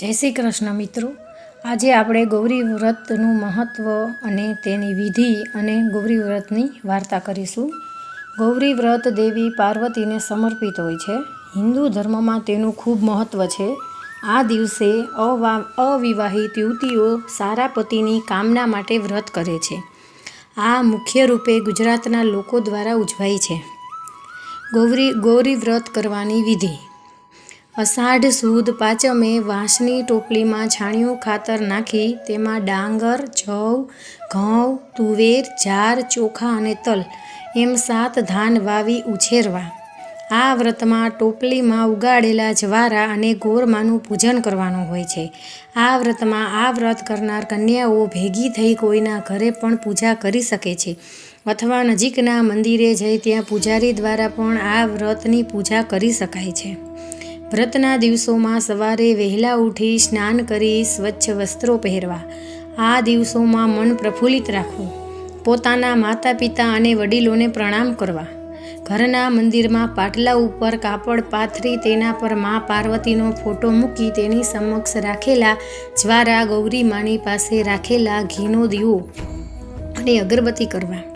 જય શ્રી કૃષ્ણ મિત્રો. આજે આપણે ગૌરી વ્રતનું મહત્ત્વ અને તેની વિધિ અને ગૌરી વ્રતની વાર્તા કરીશું. ગૌરી વ્રત દેવી પાર્વતીને સમર્પિત હોય છે. હિન્દુ ધર્મમાં તેનું ખૂબ મહત્ત્વ છે. આ દિવસે અવા, અવિવાહિત યુવતીઓ સારા પતિની કામના માટે વ્રત કરે છે. આ મુખ્ય રૂપે ગુજરાતના લોકો દ્વારા ઉજવાય છે. ગૌરી ગૌરી વ્રત કરવાની વિધિ. અષાઢ સુદ પાંચમે વાંસની ટોપલીમાં છાણિયું ખાતર નાખી તેમાં ડાંગર, જવ, ઘઉં, તુવેર, જાર, ચોખા અને તલ એમ સાત ધાન વાવી ઉછેરવા. આ વ્રતમાં ટોપલીમાં ઉગાડેલા જવારા અને ગોરમાનું પૂજન કરવાનું હોય છે. આ વ્રતમાં આ વ્રત કરનાર કન્યાઓ ભેગી થઈ કોઈના ઘરે પણ પૂજા કરી શકે છે. અથવા નજીકના મંદિરે જઈ ત્યાં પૂજારી દ્વારા પણ આ વ્રતની પૂજા કરી શકાય છે. વ્રતના દિવસોમાં સવારે વહેલા ઉઠી સ્નાન કરી સ્વચ્છ વસ્ત્રો પહેરવા. આ દિવસોમાં મન પ્રફુલ્લિત રાખવું. પોતાના માતા પિતા અને વડીલોને પ્રણામ કરવા. ઘરના મંદિરમાં પાટલા ઉપર કાપડ પાથરી તેના પર મા પાર્વતીનો ફોટો મૂકી તેની સમક્ષ રાખેલા જ્વારા ગૌરી માની પાસે રાખેલા ઘીનો દીવો અને અગરબત્તી કરવા.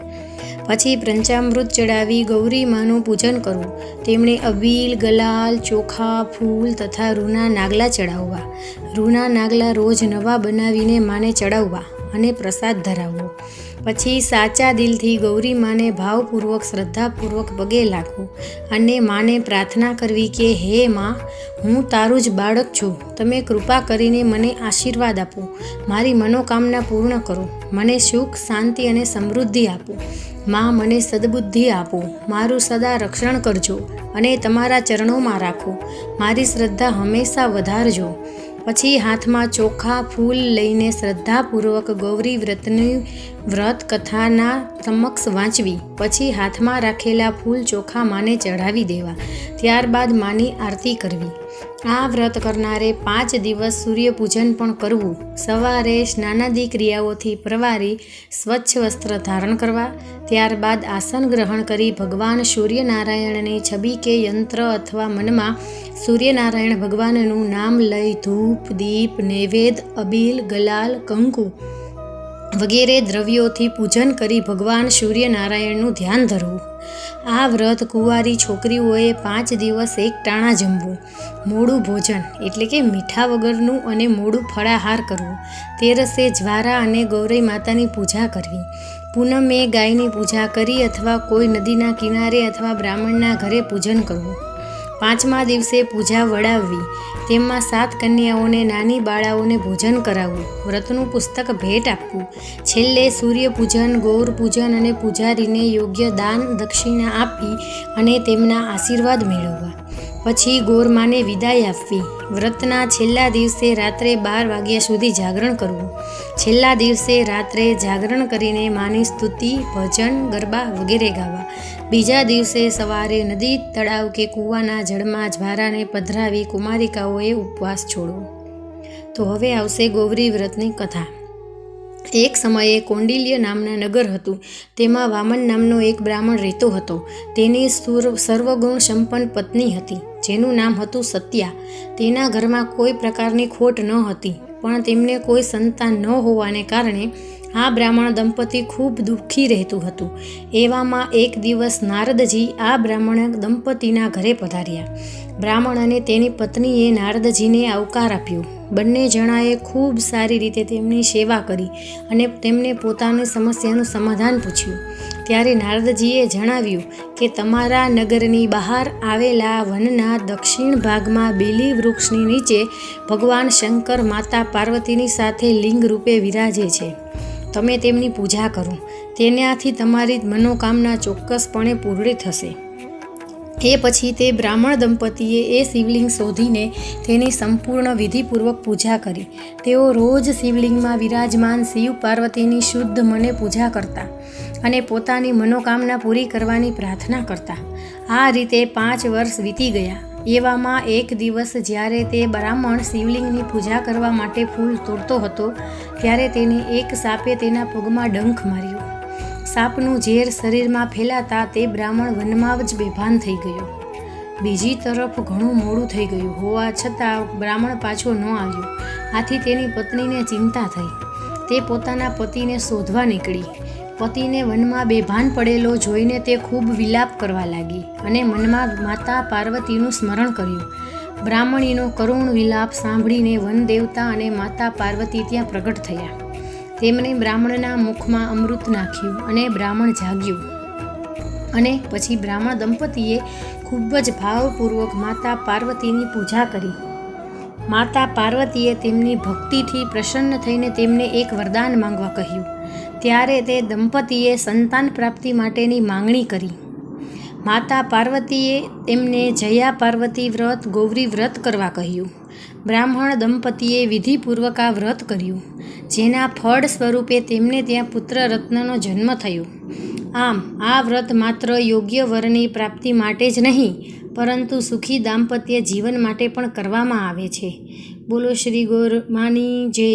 પછી પંચામૃત ચડાવી ગૌરી માનું પૂજન કરવું તેમણે અબીલ, ગલાલ, ચોખા, ફૂલ તથા રૂના નાગલા ચડાવવા. રૂના નાગલા રોજ નવા બનાવીને માને ચડાવવા અને પ્રસાદ ધરાવવો. પછી સાચા દિલથી ગૌરી માને ભાવપૂર્વક, શ્રદ્ધાપૂર્વક પગે લાગવું અને માને પ્રાર્થના કરવી કે, હે માં, હું તારું જ બાળક છું. તમે કૃપા કરીને મને આશીર્વાદ આપો. મારી મનોકામના પૂર્ણ કરો. મને સુખ, શાંતિ અને સમૃદ્ધિ આપો. માં મને સદબુદ્ધિ આપો, મારું સદા રક્ષણ કરજો અને તમારા ચરણોમાં રાખો. મારી શ્રદ્ધા હંમેશા વધારજો. પછી હાથમાં ચોખા, ફૂલ લઈને શ્રદ્ધાપૂર્વક ગૌરી વ્રતની વ્રત કથાના સમક્ષ વાંચવી. પછી હાથમાં રાખેલા ફૂલ ચોખા માને ચઢાવી દેવા. ત્યારબાદ માની આરતી કરવી. આ વ્રત કરનારે પાંચ દિવસ સૂર્યપૂજન પણ કરવું. સવારે સ્નાનાદી ક્રિયાઓથી પ્રવારી સ્વચ્છ વસ્ત્ર ધારણ કરવા, ત્યારબાદ આસન ગ્રહણ કરી ભગવાન સૂર્યનારાયણની છબી કે યંત્ર અથવા મનમાં સૂર્યનારાયણ ભગવાનનું નામ લઈ ધૂપ, દીપ નૈવેદ અબીલ, ગલાલ, કંકુ વગેરે દ્રવ્યોથી પૂજન કરી ભગવાન સૂર્યનારાયણનું ધ્યાન ધરવું. આ વ્રત કુંવારી છોકરીઓએ પાંચ દિવસ એક ટાણા જમવું, મોડું ભોજન એટલે કે મીઠા વગરનું અને મોડું ફળાહાર કરવું, તેરસે જ્વારા અને ગૌરી માતાની પૂજા કરવી. પૂનમે ગાયની પૂજા કરી અથવા કોઈ નદીના કિનારે અથવા બ્રાહ્મણના ઘરે પૂજન કરવું. પાંચમા દિવસે પૂજા વડાવવી. તેમાં સાત કન્યાઓને, નાની બાળાઓને ભોજન કરાવવું. વ્રતનું પુસ્તક ભેટ આપવું. છેલ્લે સૂર્યપૂજન ગૌર પૂજન અને પૂજારીને યોગ્ય દાન દક્ષિણા આપી અને તેમના આશીર્વાદ મેળવવા. પછી ગોરમાને વિદાય આપવી. વ્રતના છેલ્લા દિવસે રાત્રે બાર વાગ્યા સુધી જાગરણ કરવું. છેલ્લા દિવસે રાત્રે જાગરણ કરીને માની સ્તુતિ, ભજન, ગરબા વગેરે ગાવા. બીજા દિવસે સવારે નદી તળાવ કે કૂવાના જળમાં જ્વારાને પધરાવી કુમારિકાઓએ ઉપવાસ છોડવો તો હવે આવશે ગૌરી વ્રતની કથા. એક સમયે કૌંડિલ્ય નામના નગર હતું. તેમાં વામન નામનો એક બ્રાહ્મણ રહેતો હતો. તેની સુર સર્વગુણ સંપન્ન પત્ની હતી, જેનું નામ હતું સત્યા. તેના ઘરમાં કોઈ પ્રકારની ખોટ ન હતી, પણ તેમને કોઈ સંતાન ન હોવાને કારણે આ બ્રાહ્મણ દંપતી ખૂબ દુઃખી રહેતું હતું. એવામાં એક દિવસ નારદજી આ બ્રાહ્મણ દંપતીના ઘરે પધાર્યા. બ્રાહ્મણ અને તેની પત્નીએ નારદજીને આવકાર આપ્યો. બંને જણાએ ખૂબ સારી રીતે તેમની સેવા કરી અને તેમને પોતાની સમસ્યાનું સમાધાન પૂછ્યું. ત્યારે નારદજીએ જણાવ્યું કે તમારા નગરની બહાર આવેલા વનના દક્ષિણ ભાગમાં બેલી વૃક્ષની નીચે ભગવાન શંકર માતા પાર્વતીની સાથે લિંગ રૂપે વિરાજે છે. તમે તેમની પૂજા કરો. તેનાથી તમારી મનોકામના ચોક્કસપણે પૂર્ણ થશે. એ પછી તે બ્રાહ્મણ દંપતીએ એ શિવલિંગ શોધીને તેની સંપૂર્ણ વિધિપૂર્વક પૂજા કરી. તેઓ રોજ શિવલિંગમાં વિરાજમાન શિવ પાર્વતીની શુદ્ધ મને પૂજા કરતા અને પોતાની મનોકામના પૂરી કરવાની પ્રાર્થના કરતા. આ રીતે પાંચ વર્ષ વીતી ગયા. એવામાં એક દિવસ જ્યારે તે બ્રાહ્મણ શિવલિંગની પૂજા કરવા માટે ફૂલ તોડતો હતો, ત્યારે તેને એક સાપે તેના પગમાં ડંખ માર્યો. સાપનું ઝેર શરીરમાં ફેલાતા તે બ્રાહ્મણ વનમાં જ બેભાન થઈ ગયો. બીજી તરફ ઘણું મોડું થઈ ગયું હોવા છતાં બ્રાહ્મણ પાછો ન આવ્યો. આથી તેની પત્નીને ચિંતા થઈ. તે પોતાના પતિને શોધવા નીકળી. પતિને વનમાં બેભાન પડેલો જોઈને તે ખૂબ વિલાપ કરવા લાગી અને મનમાં માતા પાર્વતીનું સ્મરણ કર્યું. બ્રાહ્મણીનો કરુણ વિલાપ સાંભળીને વન દેવતા અને માતા પાર્વતી ત્યાં પ્રગટ થયા. તેમણે બ્રાહ્મણના મુખમાં અમૃત નાખ્યું અને બ્રાહ્મણ જાગ્યું. અને પછી બ્રાહ્મણ દંપતીએ ખૂબ જ ભાવપૂર્વક માતા પાર્વતીની પૂજા કરી. માતા પાર્વતીએ તેમની ભક્તિથી પ્રસન્ન થઈને તેમને એક વરદાન માંગવા કહ્યું. ત્યારે તે દંપતીએ સંતાન પ્રાપ્તિ માટેની માંગણી કરી. માતા પાર્વતીએ તેમને જયા પાર્વતી વ્રત, ગૌરી વ્રત કરવા કહ્યું. બ્રાહ્મણ દંપતીએ વિધિપૂર્વક આ વ્રત કર્યું, જેના ફળ સ્વરૂપે તેમને ત્યાં પુત્ર રત્નનો જન્મ થયો. આમ, આ વ્રત માત્ર યોગ્ય વરની પ્રાપ્તિ માટે જ નહીં, પરંતુ સુખી દાંપત્ય જીવન માટે પણ કરવામાં આવે છે. બોલો શ્રી ગોરમાની જય.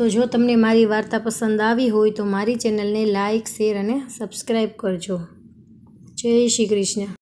તો જો તમને મારી વાર્તા પસંદ આવી હોય તો મારી ચેનલને લાઇક, શેર અને સબસ્ક્રાઈબ કરજો. જય શ્રી કૃષ્ણ.